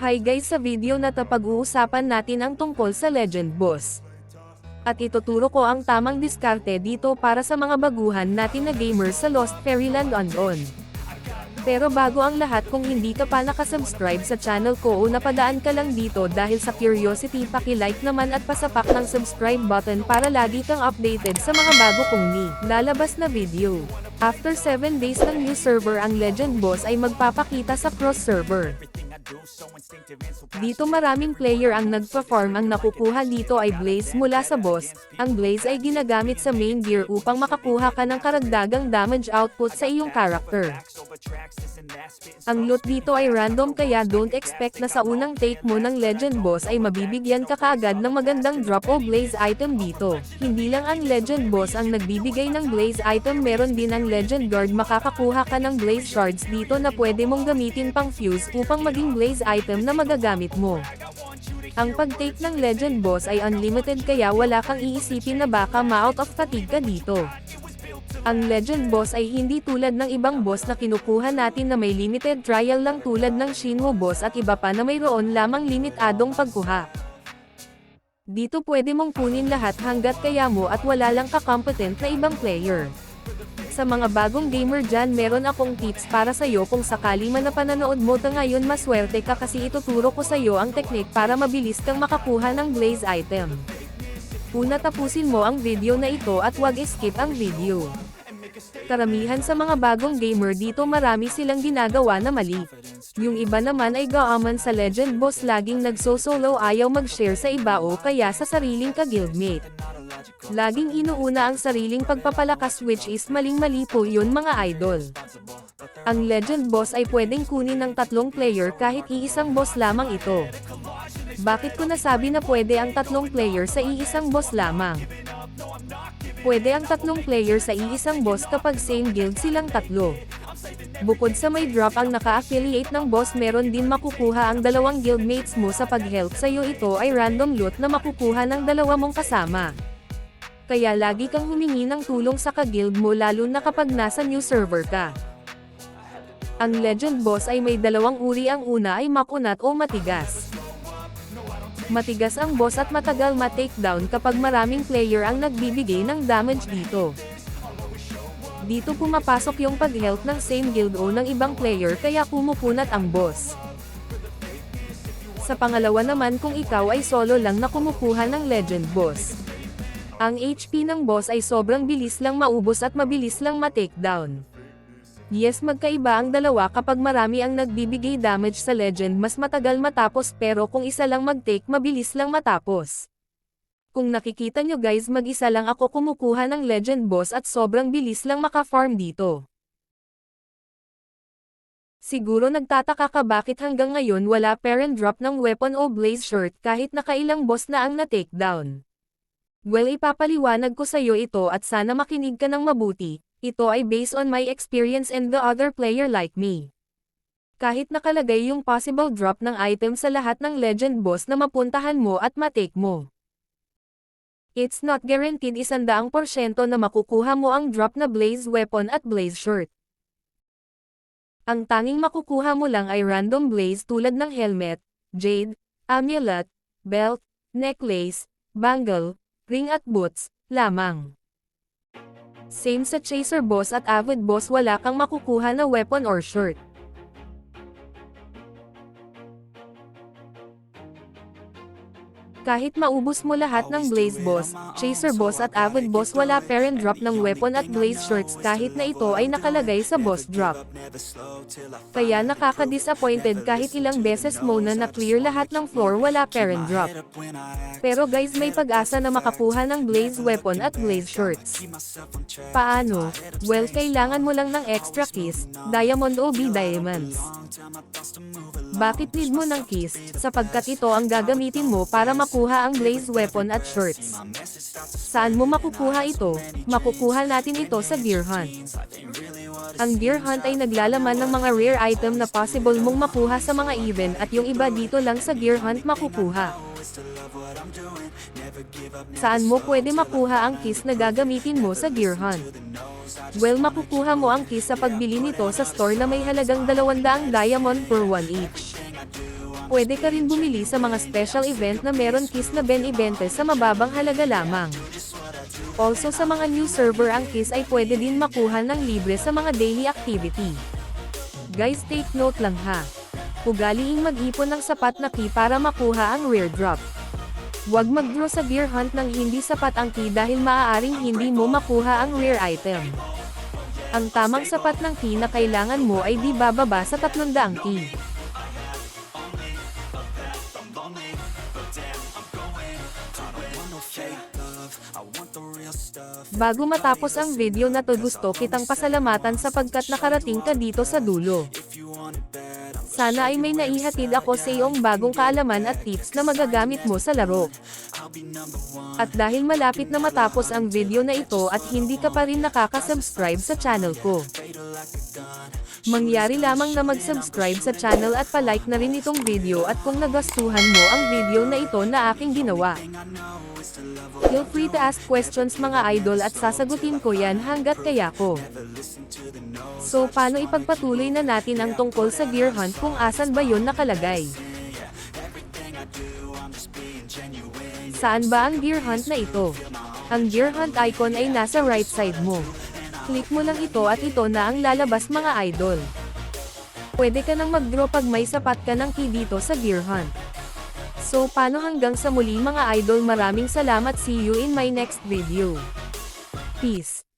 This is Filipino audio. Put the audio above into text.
Hi guys sa video na to pag-uusapan natin ang tungkol sa Legend Boss. At ituturo ko ang tamang diskarte dito para sa mga baguhan natin na gamers sa Lost Fairyland on-on. Pero bago ang lahat kung hindi ka pa nakasubscribe sa channel ko o napadaan ka lang dito dahil sa curiosity paki-like naman at pasapak ng subscribe button para lagi kang updated sa mga bago kong ni lalabas na video. After 7 days ng new server ang Legend Boss ay magpapakita sa cross server. Dito maraming player ang nagpa-farm ang nakukuha dito ay Blaze mula sa boss. Ang Blaze ay ginagamit sa main gear upang makakuha ka ng karagdagang damage output sa iyong character. Ang loot dito ay random kaya don't expect na sa unang take mo ng Legend Boss ay mabibigyan ka kaagad ng magandang drop o Blaze item dito. Hindi lang ang Legend Boss ang nagbibigay ng Blaze item meron din ang Legend Guard makakakuha ka ng Blaze Shards dito na pwede mong gamitin pang fuse upang maging Blaze item na magagamit mo. Ang pag-take ng Legend Boss ay unlimited kaya wala kang iisipin na baka ma-out of fatigue ka dito. Ang Legend Boss ay hindi tulad ng ibang boss na kinukuha natin na may limited trial lang tulad ng Shinho Boss at iba pa na mayroon lamang limitadong pagkuha. Dito pwede mong kunin lahat hanggat kaya mo at wala lang ka-competent na ibang player. Sa mga bagong gamer dyan meron akong tips para sa'yo kung sakali man na pananood mo ta ngayon maswerte ka kasi ituturo ko sa'yo ang technique para mabilis kang makakuha ng blaze item. Una tapusin mo ang video na ito at wag skip ang video. Karamihan sa mga bagong gamer dito marami silang ginagawa na mali. Yung iba naman ay gaaman sa Legend Boss laging nagso-solo ayaw mag-share sa iba o kaya sa sariling ka-guildmate. Laging inuuna ang sariling pagpapalakas which is maling-mali po yun mga idol. Ang Legend Boss ay pwedeng kunin ng tatlong player kahit iisang boss lamang ito. Bakit ko nasabi na pwede ang tatlong player sa iisang boss lamang? Pwede ang tatlong player sa iisang boss kapag same guild silang tatlo. Bukod sa may drop ang naka-affiliate ng boss meron din makukuha ang dalawang guildmates mo sa pag-help sa'yo ito ay random loot na makukuha ng dalawa mong kasama. Kaya lagi kang humingi ng tulong sa ka-guild mo lalo na kapag nasa new server ka. Ang legend boss ay may dalawang uri ang una ay makunat o matigas. Matigas ang boss at matagal ma-takedown kapag maraming player ang nagbibigay ng damage dito. Dito pumapasok yung pag-help ng same guild o ng ibang player kaya kumukunat ang boss. Sa pangalawa naman kung ikaw ay solo lang na kumukuha ng legend boss. Ang HP ng boss ay sobrang bilis lang maubos at mabilis lang ma-takedown. Yes magkaiba ang dalawa kapag marami ang nagbibigay damage sa legend mas matagal matapos pero kung isa lang mag-take mabilis lang matapos. Kung nakikita nyo guys mag-isa lang ako kumukuha ng legend boss at sobrang bilis lang maka-farm dito. Siguro nagtataka ka bakit hanggang ngayon wala parent drop ng weapon o blaze shirt kahit nakailang boss na ang na-takedown. Well ipapaliwanag ko sa'yo ito at sana makinig ka ng mabuti, ito ay based on my experience and the other player like me. Kahit nakalagay yung possible drop ng item sa lahat ng legend boss na mapuntahan mo at matake mo. It's not guaranteed isandaang porsyento na makukuha mo ang drop na blaze weapon at blaze shirt. Ang tanging makukuha mo lang ay random blaze tulad ng helmet, jade, amulet, belt, necklace, bangle, ring at boots, lamang. Same sa Chaser Boss at Avid Boss wala kang makukuha na weapon or shirt. Kahit maubos mo lahat ng Blaze Boss, Chaser Boss at Avid Boss wala parent drop ng weapon at Blaze shirts kahit na ito ay nakalagay sa boss drop. Kaya nakaka-disappointed kahit ilang beses mo na na-clear lahat ng floor wala parent drop. Pero guys may pag-asa na makakuha ng Blaze weapon at Blaze shirts. Paano? Well kailangan mo lang ng extra keys, diamond o B-diamonds. Bakit need mo ng keys? Sapagkat ito ang gagamitin mo para makuha ang blaze weapon at shirts. Saan mo makukuha ito? Makukuha natin ito sa Gear Hunt. Ang Gear Hunt ay naglalaman ng mga rare item na possible mong makuha sa mga event at yung iba dito lang sa Gear Hunt makukuha. Saan mo pwede makuha ang keys na gagamitin mo sa Gear Hunt? Well makukuha mo ang keys sa pagbili nito sa store na may halagang 200 diamond per 1 each. Pwede ka rin bumili sa mga special event na meron kiss na Ben 20 sa mababang halaga lamang. Also sa mga new server ang kiss ay pwede din makuha ng libre sa mga daily activity. Guys take note lang ha. Ugaliing mag-ipon ng sapat na key para makuha ang rare drop. Huwag mag-draw sa deer hunt ng hindi sapat ang key dahil maaaring hindi mo makuha ang rare item. Ang tamang sapat ng key na kailangan mo ay di bababa sa 300 key. Bago matapos ang video na to gusto kitang pasalamatan sapagkat nakarating ka dito sa dulo. Sana ay may naihatid ako sa iyong bagong kaalaman at tips na magagamit mo sa laro. At dahil malapit na matapos ang video na ito at hindi ka pa rin nakaka-subscribe sa channel ko. Mangyari lamang na mag-subscribe sa channel at palike na rin itong video at kung nagustuhan mo ang video na ito na aking ginawa. Feel free to ask questions mga idol at sasagutin ko yan hanggat kaya ko. So paano ipagpatuloy na natin ang tungkol sa deer hunt kung asan ba yon nakalagay? Saan ba ang deer hunt na ito? Ang deer hunt icon ay nasa right side mo. Click mo lang ito at ito na ang lalabas mga idol. Pwede ka nang mag-draw pag may sapat ka ng key dito sa deer hunt. So paano hanggang sa muli mga idol maraming salamat see you in my next video. Peace.